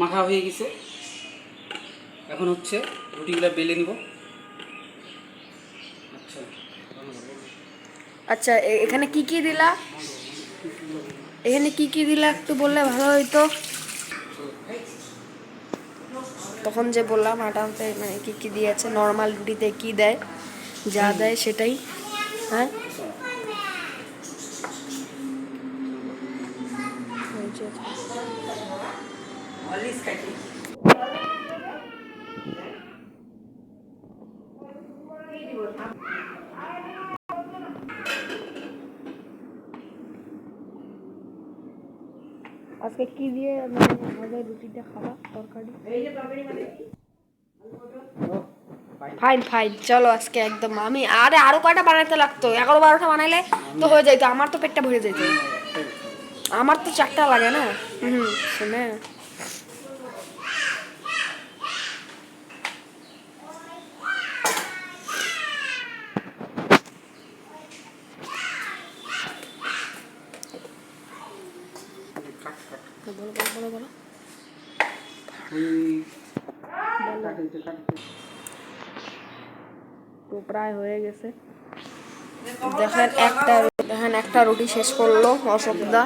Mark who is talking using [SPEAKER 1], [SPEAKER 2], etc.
[SPEAKER 1] মাখা হয়ে গেছে। এখন হচ্ছে রুটিগুলো বেলে নিব। আচ্ছা
[SPEAKER 2] আচ্ছা এখানে কি কি দিলা? এখানে কি কি দিলা একটু বললে ভালো হইতো। তখন যে বললাম আটা আনতে মানে কি কি দিয়েছে নর্মাল রুটিতে কি দেয় যা দেয় সেটাই হ্যাঁ? আজকে কি দিয়ে আমাদের রুটিটা খাবা? তরকারি? ফাইন ফাইন চলো আজকে একদম আমি আরে আরও কয়টা বানাইতে লাগতো? এগারো বারোটা বানাইলে তো হয়ে যাইতো, আমার তো পেটটা ভরে যেত আমার তো চারটা লাগে না? হুম, শুনে। বলো বলো বলো বলো তো প্রায় হয়ে গেছে। দেখেন, একটা দেখেন, একটা রুটি শেষ করল অশোকদা।